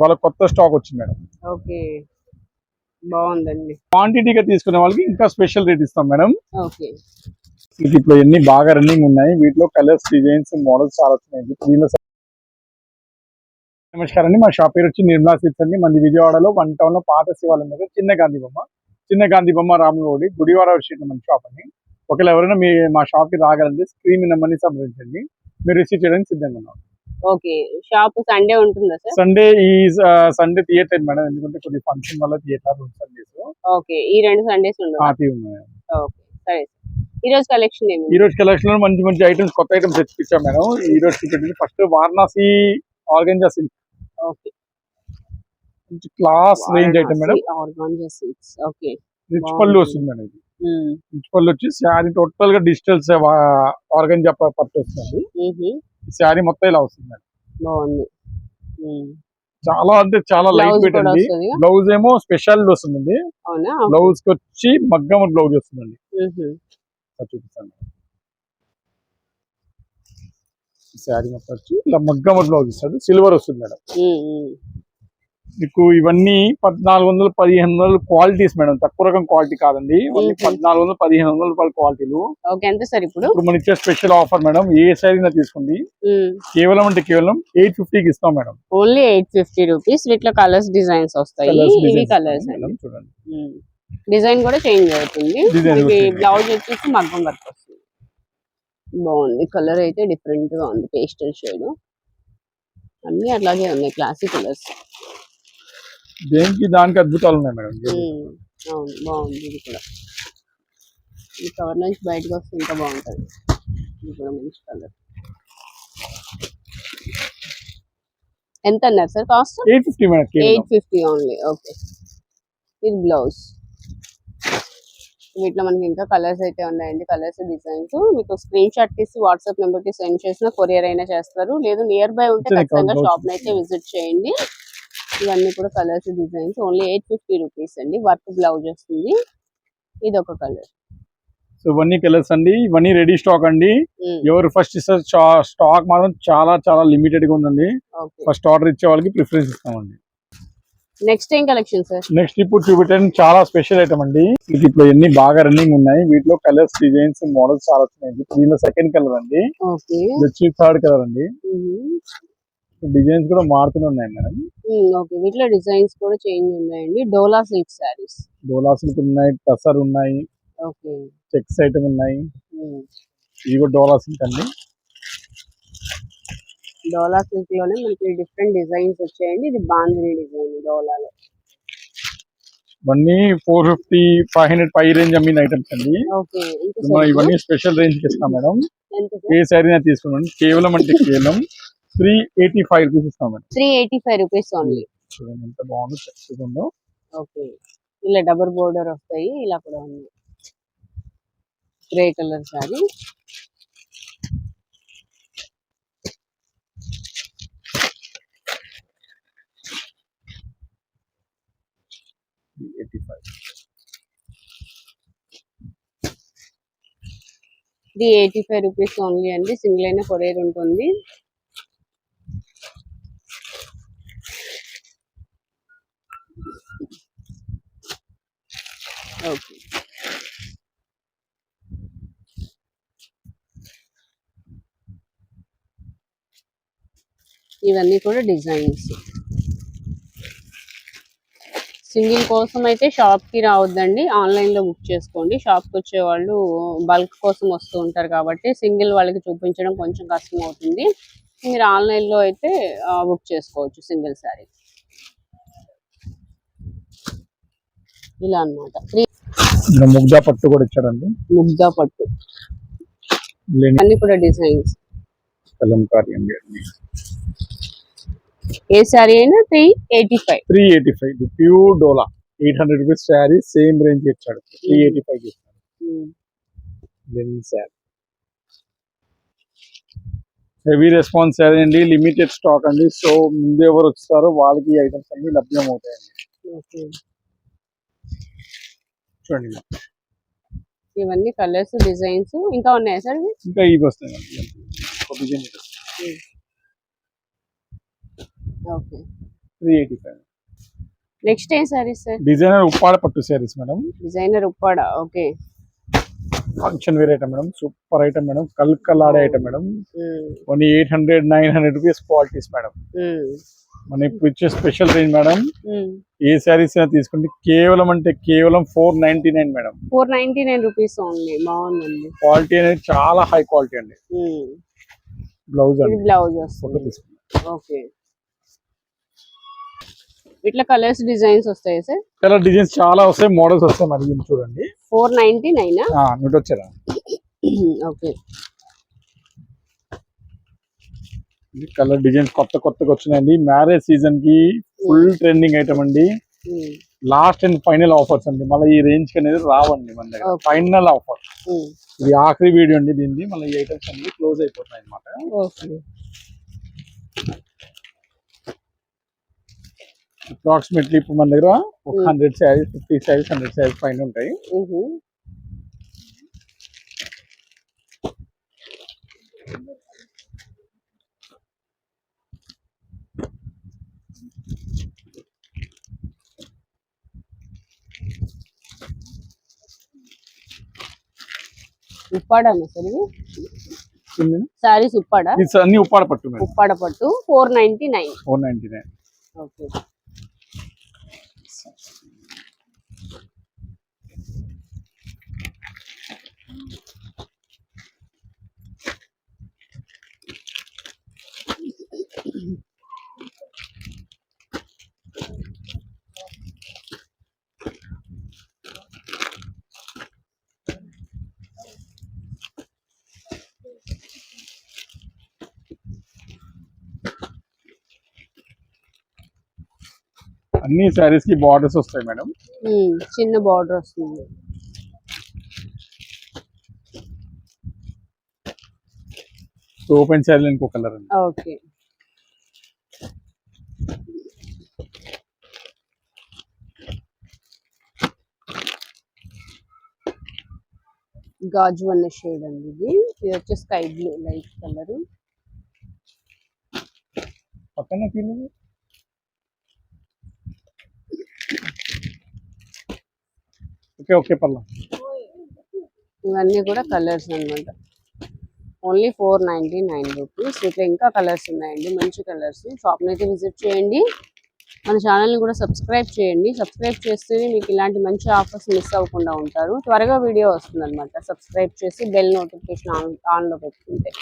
ఇవాళ కొత్త స్టాక్ వచ్చింది మేడం. ఓకే. బాగుందండి. క్వాంటిటీగా తీసుకునే వాళ్ళకి ఇంకా స్పెషల్ రేట్ ఇస్తాం మేడం. ఓకే. ఇప్పుడు ఎన్ని బాగా రన్నింగ్ ఉన్నాయి వీటిలో కలర్స్ డిజైన్స్ మోడల్స్ చాలా వచ్చినాయి. దీనిలో నమస్కారం అండి. మా షాప్ పేరు వచ్చి నిర్మలా సిల్క్స్ అండి. మంది విజయవాడలో వన్ టౌన్లో పాత శివాలయం దగ్గర చిన్న గాంధీ బొమ్మ చిన్న గాంధీ బొమ్మ రాములోడి గుడివాడ స్ట్రీట్ మన షాప్ అండి. ఒకవేళ ఎవరైనా మీ మా షాప్కి రాగలంటే స్క్రీన్ నెంబర్ని సంప్రదించండి. మీరు రిసీవ్ చేయడానికి సిద్ధంగా ఉన్నాం. ఓకే. షాప్ సండే ఉంటుందా సార్? సండే ఈ సండే థియేటర్ మేడం. ఎందుకంటే కొన్ని ఫంక్షన్ వల్ల థియేటర్ సండేస్ ఓకే. ఈ రెండు సండేస్ ఉన్నాయి ఓకే. సరే ఈ రోజు కలెక్షన్ ఈ రోజు కలెక్షన్లో మంచి మంచి ఐటమ్స్ కొత్త ఐటమ్స్ తెచ్చిపించాం మేడం. ఈ రోజు పెట్టింది first Varanasi organza silk. Okay. Class range item madam. Organza seats okay. Rich పళ్ళు వస్తుంది మేడం ఇది. రిచ్ పళ్ళు వచ్చి శారీ టోటల్గా డిజిటల్ ఆర్గంజా పట్టు వస్తుంది. శారీ మొత్తం ఇలా వస్తుంది మేడం బాగుంది. చాలా అంటే చాలా లైట్ వెయిట్ అండి. బ్లౌజ్ ఏమో స్పెషల్ వస్తుందండి. బ్లౌజ్కి వచ్చి మగ్గం బ్లౌజ్ వస్తుందండి. చూపిస్తాను. శారీ మొత్తం వచ్చి ఇలా మగ్గం బ్లౌజ్ ఇస్తాడు. సిల్వర్ వస్తుంది మేడం. మీకు ఇవన్నీ పద్నాలుగు వందలు పదిహేను వందలు క్వాలిటీస్ మేడం. తక్కువ రకం క్వాలిటీ కాదండి. పద్నాలుగు వందలు పదిహేను వందల రూపాయల క్వాలిటీలు ఓకే ఎంత సార్ ఇప్పుడు? మన ఇచ్చే స్పెషల్ ఆఫర్ మేడం ఏ సైజ్ తీసుకోండి. కేవలం అంటే కేవలం ఎయిట్ ఫిఫ్టీకి ఇస్తాం madam. Only eight fifty rupees వీటిలో కలర్స్ డిజైన్స్ వస్తాయి. కలర్స్ చూడండి. డిజైన్ కూడా చేంజ్ అవుతుంది. బ్లౌజ్ వచ్చేసి మగ్గం వర్క్ వస్తుంది. బాగుంది. కలర్ అయితే డిఫరెంట్గా ఉంది. పేస్టల్ షేడ్ అన్ని అట్లాగే ఉన్నాయి. క్లాసిక్ కలర్స్ దేనికి దానికి అద్భుతాలు ఉన్నాయి మేడం. అవును బాగుంది ఇది కూడా. ఈ కవర్ నుంచి బయటకు వస్తే ఇంకా బాగుంటది. ఇది కూడా మంచి కలర్. ఎంత అన్నారు sir cost? Eight fifty madam eight fifty only okay. ఇది బ్లౌజ్. వీటిలో మనకి ఇంకా కలర్స్ అయితే ఉన్నాయండి. Colours designs. మీకు స్క్రీన్ షాట్ తీసి వాట్సాప్ నెంబర్కి సెండ్ చేసిన కొరియర్ అయినా చేస్తారు. లేదు నియర్ బై ఉంటే ఖచ్చితంగా blouse షాప్ అయితే విజిట్ చేయండి. ఇవన్నీ కూడా colours designs only eight fifty rupees అండి. వర్క్ బ్లౌజ్ వస్తుంది. ఇది ఒక కలర్ సో ఇవన్నీ కలర్స్ అండి. ఇవన్నీ రెడీ స్టాక్ అండి. ఎవరు ఫస్ట్ ఇస్తారు స్టాక్ మాత్రం చాలా చాలా లిమిటెడ్గా ఉందండి. ఫస్ట్ ఆర్డర్ ఇచ్చే వాళ్ళకి ప్రిఫరెన్స్ ఇస్తామండి. నెక్స్ట్ ఏం కలెక్షన్ సార్ నెక్స్ట్ ఇప్పుడు చూపెట్టండి చాలా స్పెషల్ ఐటమ్ అండి. మీకు ఇప్పుడు ఎన్ని బాగా రన్నింగ్ ఉన్నాయి. వీటిలో కలర్స్ డిజైన్స్ మోడల్స్ చాలా వచ్చినాయి దీనిలో సెకండ్ కలర్ అండి. ఇది వచ్చి థర్డ్ కలర్ అండి. డిజైన్స్ కూడా మారుతూనే ఉన్నాయి మేడం. ఓకే. వీటిలో డిజైన్స్ కూడా చేంజ్ ఉన్నాయండి. డోలా సిల్క్ శారీస్. డోలా సిల్క్ ఉన్నాయి టసర్ ఉన్నాయి ఓకే. చెక్స్ ఐటమ్ ఉన్నాయి. ఇవి కూడా డోలా సిల్క్ అండి. డోలా సిల్క్లోనే మనకి డిఫరెంట్ డిజైన్స్ వచ్చాయండి. ఇది బాందిని డిజైన్ డోలాలో. ఇవన్నీ ఫోర్ ఫిఫ్టీ ఫైవ్ హండ్రెడ్ పై రేంజ్ అమ్మిన ఐటమ్స్ అండి. ఇవన్నీ స్పెషల్ రేంజ్కి ఇస్తాం మేడం. ఏ శారీ తీసుకున్నాం కేవలం అంటే కేవలం త్రీ ఎయిటీ ఫైవ్ రూపీస్ ఇస్తాం madam. Three eighty five rupees only చూడండి ఎంత బాగుందో ఉందో ఓకే. ఇలా డబుల్ బోర్డర్ వస్తాయి. ఇలా కూడా ఉంది. Grey colour sari eighty five. Three eighty five rupees only అండి. సింగిల్ అయిన కొరియర్ ఉంటుంది. ఓకే ఇవన్నీ కూడా డిజైన్స్. సింగిల్ కోసం అయితే షాప్కి రావద్దండి. ఆన్లైన్లో బుక్ చేసుకోండి. షాప్కి వచ్చే వాళ్ళు బల్క్ కోసం వస్తూ ఉంటారు కాబట్టి సింగిల్ వాళ్ళకి చూపించడం కొంచెం కష్టం అవుతుంది. మీరు ఆన్లైన్లో అయితే బుక్ చేసుకోవచ్చు సింగిల్ శారీ. ఇలా అన్నమాట. ఇక్కడ ముగ్ధా పట్టు కూడా ఇచ్చారండి ముగ్గా పట్టు. అన్ని కూడా డిజైన్స్. కలంకారీ అండి ఏ సారీ అయినా three eighty five three eighty five pure Dola eight hundred rupees sari same range ఇచ్చాడు. త్రీ ఎయిటీ ఫైవ్ ఇస్తాడు linen sari. Heavy response sari అండి. లిమిటెడ్ స్టాక్ అండి. సో ముందు ఎవరు వస్తారో వాళ్ళకి ఐటమ్స్ అన్ని లభ్యం అవుతాయండి చూడండి. ఇవన్నీ కలర్స్ డిజైన్స్ ఇంకా ఉన్నాయా సార్ ఇంకా ఇవి ఇది. Okay. Three eighty five. Next ఏం సారీస్ సార్? డిజైనర్ ఉప్పాడ పట్టు saris madam. Designer Uppada okay. Function wear item madam super item madam కల్ కల్లాడే item madam. Only eight hundred nine hundred rupees qualities madam. మన ఇప్పుడు ఇచ్చే స్పెషల్ రేంజ్ మేడం. ఏ శారీస్ అయినా తీసుకుంటే కేవలం అంటే కేవలం four ninety nine madam. Four ninety nine rupees only. బాగుందండి. క్వాలిటీ అనేది చాలా హై క్వాలిటీ అండి. బ్లౌజ్ అండి. Blouse okay. ఇట్లా కలర్స్ డిజైన్స్ వస్తాయి సార్? కలర్ డిజైన్స్ చాలా వస్తాయి మోడల్స్ వస్తాయి మరి. చూడండి. ఫోర్ నైన్టీ నైనా? నోట్ వచ్చారా? ఓకే. కలర్ డిజైన్స్ కొత్త కొత్తగా వచ్చినాయండి. మ్యారేజ్ సీజన్కి ఫుల్ ట్రెండింగ్ ఐటమ్ అండి. లాస్ట్ అండ్ ఫైనల్ ఆఫర్స్ అండి. మళ్ళీ ఈ రేంజ్కి అనేది రావండి మన దగ్గర. ఫైనల్ ఆఫర్ ఇది ఆఖరి వీడియో అండి దీన్ని మళ్ళీ ఈ ఐటమ్స్ అనేది క్లోజ్ అయిపోతాయి అనమాట అప్రాక్సిమేట్లీ ఇప్పుడు మన దగ్గర ఒక. Hundred saris fifty saris hundred saris పైన ఉంటాయి. సార్ ఇది. సారీస్ ఉప్పాడ. అన్ని ఉప్పాడ పట్టు ఉప్పాడ పట్టు four ninety nine four ninety nine okay. అన్ని శారీస్కి బార్డర్స్ వస్తాయి మేడం. చిన్న బార్డర్ వస్తుంది. ఓపెన్ శారీ ఇంకో కలర్ అండి. ఓకే గాజు అన్న షేడ్ అండి ఇది. ఇది వచ్చి స్కై బ్లూ లైట్ కలర్ పక్కన ఓకే ఓకే పల్లా ఇవన్నీ కూడా కలర్స్ అనమాట only four ninety nine rupees ఇట్లా ఇంకా కలర్స్ ఉన్నాయండి మంచి కలర్స్ షాప్ని అయితే విజిట్ చేయండి. మన ఛానల్ని కూడా సబ్స్క్రైబ్ చేయండి. సబ్స్క్రైబ్ చేస్తేనే మీకు ఇలాంటి మంచి ఆఫర్స్ మిస్ అవ్వకుండా ఉంటారు. త్వరగా వీడియో వస్తుందన్నమాట. సబ్స్క్రైబ్ చేసి బెల్ నోటిఫికేషన్ ఆన్ ఆన్లో పెట్టుకుంటే.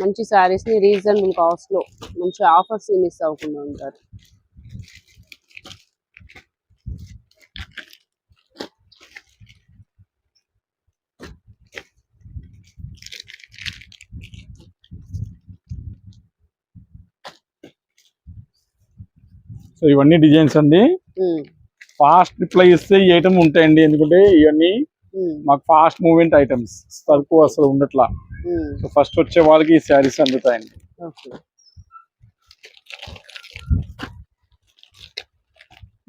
మంచి శారీస్ని రీజనబుల్ కాస్ట్లో మంచి ఆఫర్స్ని మిస్ అవ్వకుండా ఉంటారు. సో ఇవన్నీ డిజైన్స్ అండి. ఫాస్ట్ రిప్లై ఇస్తే ఈ ఐటమ్ ఉంటాయండి. ఎందుకంటే ఇవన్నీ మాకు ఫాస్ట్ మూవ్మెంట్ ఐటమ్స్ సరుకు అసలు ఉండట్లా. సో ఫస్ట్ వచ్చే వాళ్ళకి ఈ శారీస్ అందుతాయండి.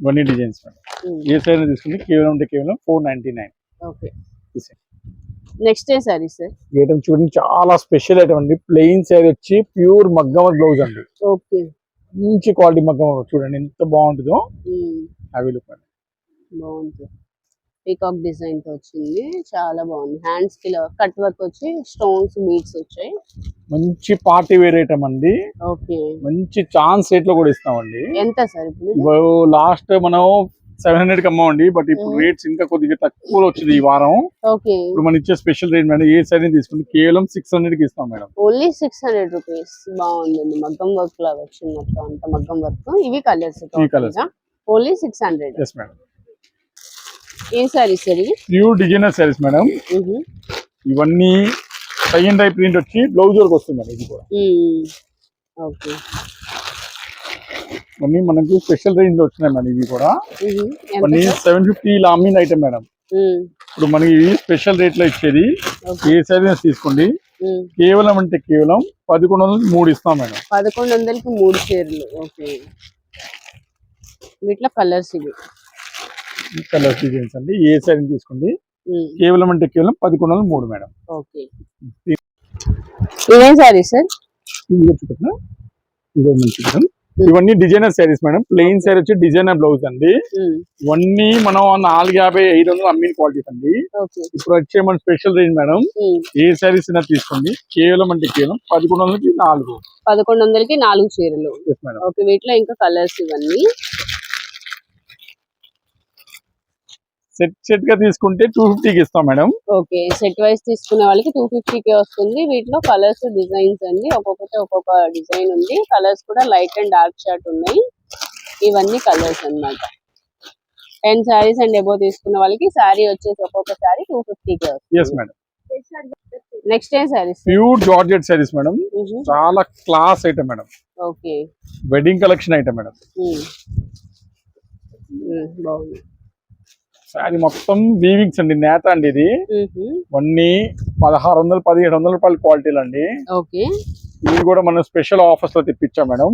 ఇవన్నీ డిజైన్స్ ఏ సైజ్ తీసుకుంటే కేవలం అంటే కేవలం ఫోర్ నైన్టీ నైన్ నెక్స్ట్ ఏ సారీ సార్ ఐటమ్ చూడండి చాలా స్పెషల్ ఐటమ్ అండి. ప్లెయిన్ శారీ వచ్చి ప్యూర్ మగ్గమ బ్లౌజ్ అండి. ఓకే. మంచి క్వాలిటీ మగ్గమ చూడండి ఎంత బాగుంటుందో. అవి లుక్ అండి బాగుంది. పీకాక్ డిజైన్తో వచ్చింది చాలా బాగుంది. హ్యాండ్స్కి కట్ వర్క్ వచ్చి స్టోన్స్ బీడ్స్ వచ్చాయి. మంచి పార్టీ వేర్ ఐటమ్ అండి. ఓకే. మంచి ఛాన్స్ రేట్లో కూడా ఇస్తామండి. ఎంత సార్? ఇప్పుడు? లాస్ట్ మనం సెవెన్ హండ్రెడ్కి అమ్మామండి బట్ ఇప్పుడు. రేట్స్ ఇంకా కొద్దిగా తక్కువలో వచ్చింది ఈ వారం. ఓకే. ఇప్పుడు మనం ఇచ్చే స్పెషల్ రేట్ మేడం ఏ సైజ్ తీసుకుంటే కేవలం సిక్స్ హండ్రెడ్కి ఇస్తాం madam. Only six hundred rupees బాగుందండి. మగ్గం వర్క్ లాగా వచ్చింది మొత్తం అంత మగ్గం వర్క్ ఇవి colours colours. Only six hundred yes madam ఏం సారీ సార్ ఇది ప్యూర్ డిజైనర్ సారీస్ మేడం. ఇవన్నీ టై అండ్ డై ప్రింట్ వచ్చి బ్లౌజ్ వరకు వస్తుంది మేడం ఇది కూడా. ఓకే. ఇవన్నీ మనకి స్పెషల్ రేంజ్లో వచ్చినాయి మేడం ఇవి కూడా. సార్? సెవెన్ ఫిఫ్టీ ఇలా అమ్మిన ఐటమ్ మేడం. ఇప్పుడు మనకి స్పెషల్ రేట్లో ఇచ్చేది. ఏ సైజ్ తీసుకోండి. కేవలం అంటే కేవలం పదకొండు వందలు మూడు ఇస్తాం మేడం. పదకొండు వందలకి మూడు చీరలు ఓకే. వీటిలో కలర్స్ ఇవి. కలర్ డిజైన్స్ అండి. ఏ సైజ్ తీసుకోండి. కేవలం అంటే కేవలం పదకొండు వందలు మూడు మేడం. ఓకే. ఇదేం సారీ సార్? ఇది చూపెట్టిన ఇదో మంచి మేడం. ఇవన్నీ designer saris madam. Plain sari వచ్చి డిజైనర్ బ్లౌజ్ అండి. ఉమ్, ఇవన్నీ మనం నాలుగు యాభై ఐదు వందలు అమ్మిన క్వాలిటీస్ అండి. ఇప్పుడు వచ్చే మన స్పెషల్ రేంజ్ మేడం. ఉమ్, ఏ శారీస్ అయినా తీసుకోండి. కేవలం అంటే కేవలం పదకొండు వందలకి నాలుగు. పదకొండు వందలకి నాలుగు చీరలు. ఓకే వీటిలో ఇంకా కలర్స్ ఇవన్నీ. సెట్ సెట్గా తీసుకుంటే టూ ఫిఫ్టీకి ఇస్తాం మేడం. ఓకే సెట్ వైస్ తీసుకునే వాళ్ళకి టూ కే వస్తుంది. వీటిలో కలర్స్ డిజైన్స్ అండి ఒక్కొక్కటి ఒక్కొక్క డిజైన్ ఉంది. కలర్స్ కూడా లైట్ అండ్ డార్క్ షార్ట్ ఉన్నాయి. ఇవన్నీ కలర్స్ అన్నమాట. టెన్ శారీస్ అండ్ ఎబో తీసుకున్న వాళ్ళకి శారీ వచ్చేసి ఒక్కొక్క శారీ టూ ఫిఫ్టీకే మేడం నెక్స్ట్ ఏం saris pure georgette saris madam చాలా class item madam okay wedding collection item madam బాగుంది. శారీ మొత్తం వీవింగ్స్ అండి నేత అండి ఇది. ఇవన్నీ పదహారు వందలు పదిహేడు వందల రూపాయల క్వాలిటీలు అండి. ఓకే. ఇవి కూడా మనం స్పెషల్ ఆఫర్స్లో తెప్పించాం మేడం.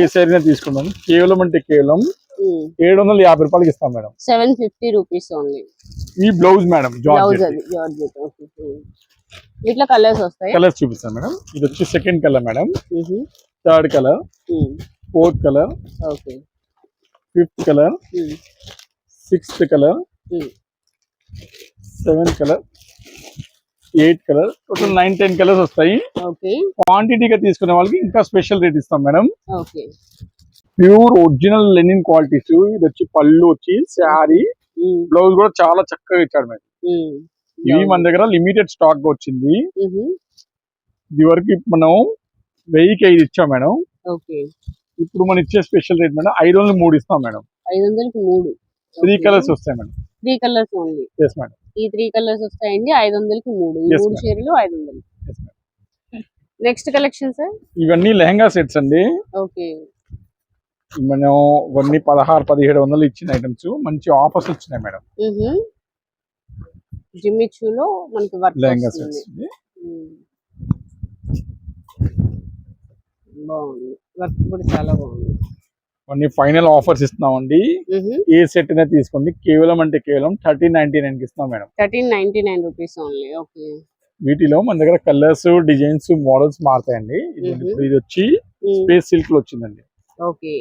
ఏ శారీనే తీసుకున్నాం కేవలం అంటే కేవలం ఏడు వందల యాభై రూపాయలకి ఇస్తాం madam. Seven fifty rupees only. ఈ బ్లౌజ్ మేడం అది వీటిలో కలర్స్ వస్తాయి? కలర్స్ చూపిస్తాను మేడం. ఇది వచ్చి second colour madam. Third colour fourth colour okay. Fifth colour sixth colour seventh colour eight colour total nine ten colours వస్తాయి. క్వాంటిటీగా తీసుకునే వాళ్ళకి ఇంకా స్పెషల్ రేట్ ఇస్తాం madam. Pure original linen qualities. ఇది వచ్చి పళ్ళు వచ్చి శారీ. బ్లౌజ్ కూడా చాలా చక్కగా ఇచ్చాడు మేడం. ఇవి మన దగ్గర లిమిటెడ్ స్టాక్ వచ్చింది. ఇది వరకు మనం వెయ్యికి ఐదు ఇచ్చాం మేడం. ఇప్పుడు మనం ఇచ్చే స్పెషల్ రేట్ మేడం ఐదు వందలు మూడు ఇస్తాం మేడం. ఐదు వందలకి మూడు. త్రీ కలర్స్ వస్తాయి madam. Three colours only. Yes madam ఈ త్రీ కలర్స్ వస్తాయండి ఐదు వందలకి మూడు. ఈ మూడు. చీరలు ఐదు వందలు నెక్స్ట్ కలెక్షన్ సార్ ఇవన్నీ లెహంగా సెట్స్ అండి. ఓకే. మనం ఇవన్నీ పదహారు పదిహేడు వందలు ఇచ్చిన ఐటమ్స్. మంచి ఆఫర్స్ వచ్చినాయి మేడం. జిమ్మిచ్చులో మనకి వర్క్ లెహంగా సెట్స్. బాగుంది. వర్క్ కూడా చాలా బాగుంది. ఇవన్నీ ఫైనల్ ఆఫర్స్ ఇస్తున్నామండి. ఏ సెట్ అయినా తీసుకోండి. కేవలం అంటే కేవలం థర్టీన్ నైన్టీ నైన్కి ఇస్తాం madam. Thirteen ninety nine rupees only okay. వీటిలో మన దగ్గర కలర్స్ డిజైన్స్ మోడల్స్ మారుతాయండి. ఇది వచ్చి స్పేస్ సిల్క్లో వచ్చిందండి. ఓకే.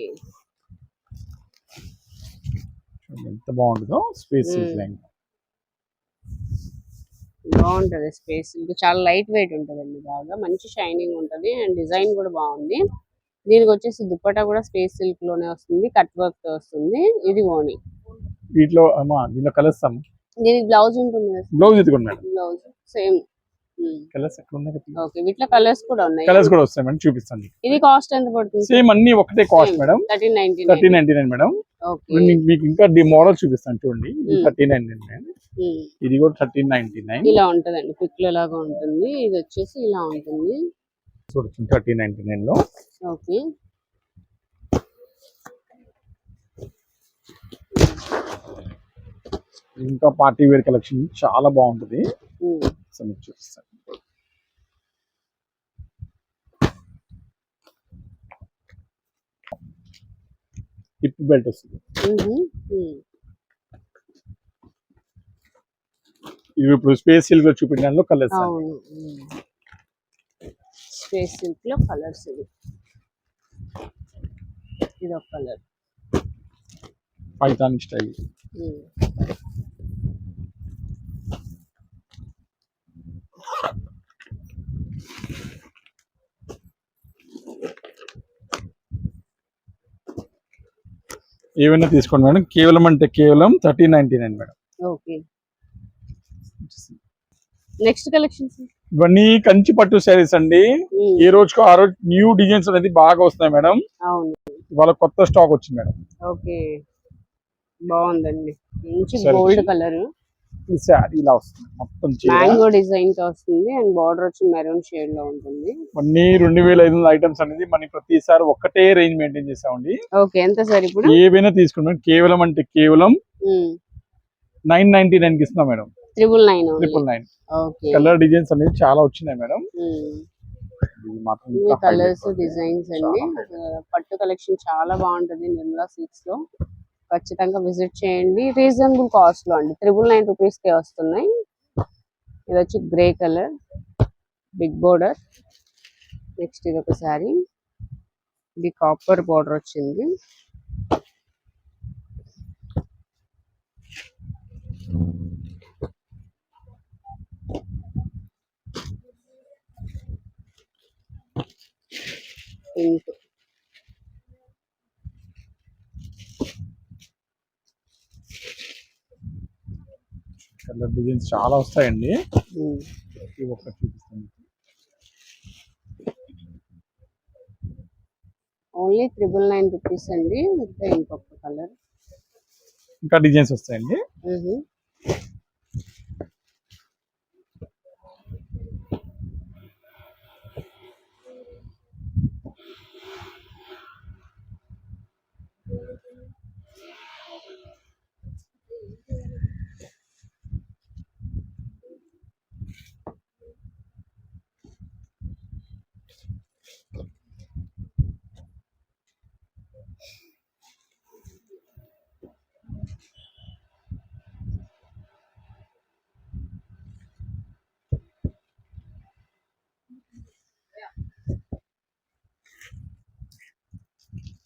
ఎంత బాగుంటుందో స్పేస్ సిల్క్ బాగుంటది స్పేస్ ఇంకా చాలా లైట్ వెయిట్ ఉంటదండి బాగా. మంచి షైనింగ్ ఉంటది. అండ్ డిజైన్ కూడా బాగుంది. దీనికి వచ్చేసి దుప్పటా కూడా స్పేస్ సిల్క్లోనే వస్తుంది కట్ వర్క్తో వస్తుంది. ఇది ఓని వీటిలో దీనిలో కలర్స్ దీనికి బ్లౌజ్ ఉంటుంది బ్లౌజ్ ఇదిగోండి మేడం. Blouse same. కలర్స్ ఎక్కడ ఉన్నాయి ఓకే వీటిలో కలర్స్ కూడా ఉన్నాయి. కలర్స్ కూడా వస్తాయి మేడం చూపిస్తాను ఇది కాస్ట్ ఎంత పడుతుంది? సేమ్ అన్ని ఒకటే cost madam. Thirteen ninety thirty ninety nine madam. మీకు- ఇంకా ది మోడల్ చూపిస్తాను చూడండి. Mm. థర్టీ నైన్టీ నైన్ ఇది కూడా థర్టీన్ నైన్టీ నైన్. ఇలా ఉంటదండి పిక్ లాగా ఉంటుంది. ఇది వచ్చేసి ఇలా ఉంటుంది. చూడొచ్చు థర్టీ నైన్టీ నైన్లో. ఓకే. ఇంకా పార్టీ వేర్ కలెక్షన్ చాలా బాగుంటుంది. ఉమ్. సో మీకు చూపిస్తాను. హిప్ బెల్ట్ వస్తుంది. ఇవి ఇప్పుడు స్పేస్ సిల్క్లో చూపించిన దానిలో కలర్స్ అవును స్పేస్ సిల్క్లో కలర్స్ ఇది ఇది ఒక కలర్ పైథాన్ స్టైల్ ఏమైనా తీసుకోండి మేడం. కేవలం అంటే కేవలం thirty ninety nine madam. Okay. Next collection ఇవన్నీ కంచి పట్టు శారీస్ అండి. ఏ రోజుకు ఆ రోజు న్యూ డిజైన్స్ అనేది బాగా వస్తున్నాయి మేడం. ఇవాళ కొత్త స్టాక్ వచ్చింది మేడం. ఓకే. బాగుందండి. మంచి సరే. Gold colour. ఈ శారీ ఇలా వస్తుంది. మొత్తం మ్యాంగో డిజైన్తో వస్తుంది అండ్ బార్డర్ వచ్చి మెరూన్ షేడ్లో ఉంటుంది. అన్ని రెండు వేల ఐదు వందల ఐటమ్స్ అనేది మనకి ప్రతిసారి ఒక్కటే రేంజ్ మెయింటైన్ చేసామండి ఓకే. ఎంత సార్ ఇప్పుడు? ఏవైనా తీసుకున్నాం కేవలం అంటే కేవలం నైన్ నైన్టీ నైన్కి ఇస్తున్నాం madam. Triple nine triple nine colour designs అనేది చాలా వచ్చినాయి మేడం. ఇంకా కలర్స్. డిజైన్స్ అండి. పట్టు కలెక్షన్ చాలా బాగుంటది నిర్మలా సిల్క్స్లో. ఖచ్చితంగా విజిట్ చేయండి. రీజనబుల్ కాస్ట్లో అండి. త్రిబుల్ నైన్ రూపీస్ కే వస్తున్నాయి. ఇది వచ్చి grey colour big border next ఇది ఒక శారీ ఇది కాపర్ బార్డర్ వచ్చింది. పింక్ కలర్ డిజైన్స్ చాలా వస్తాయండి. ప్రతి ఒక్కటి చూపిస్తాను. ఓన్లీ త్రిబుల్ నైన్ రూపీస్ అండి ఇంకా ఇంకొక కలర్ ఇంకా డిజైన్స్ వస్తాయండి.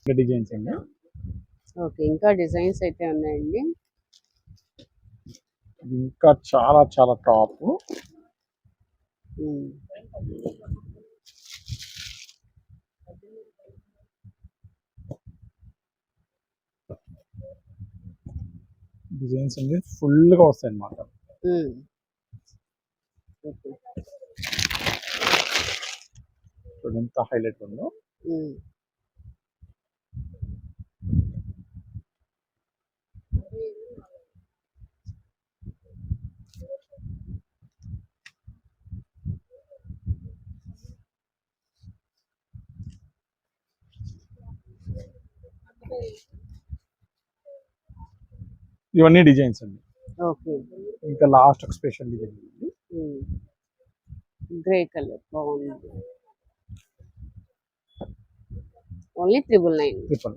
డిజైన్స్ అండి. ఓకే ఇంకా డిజైన్స్ అయితే ఉన్నాయండి. ఇంకా చాలా చాలా టాప్. డిజైన్స్ అండి ఫుల్గా వస్తాయి అన్నమాట ఎంత హైలైట్ ఉందో. ఇవన్నీ డిజైన్స్ అండి. ఓకే. ఇంకా లాస్ట్ ఒక స్పెషల్ డిజైన్ ఉంది. Grey colour. బాగుంది. Only triple nine. ట్రిపుల్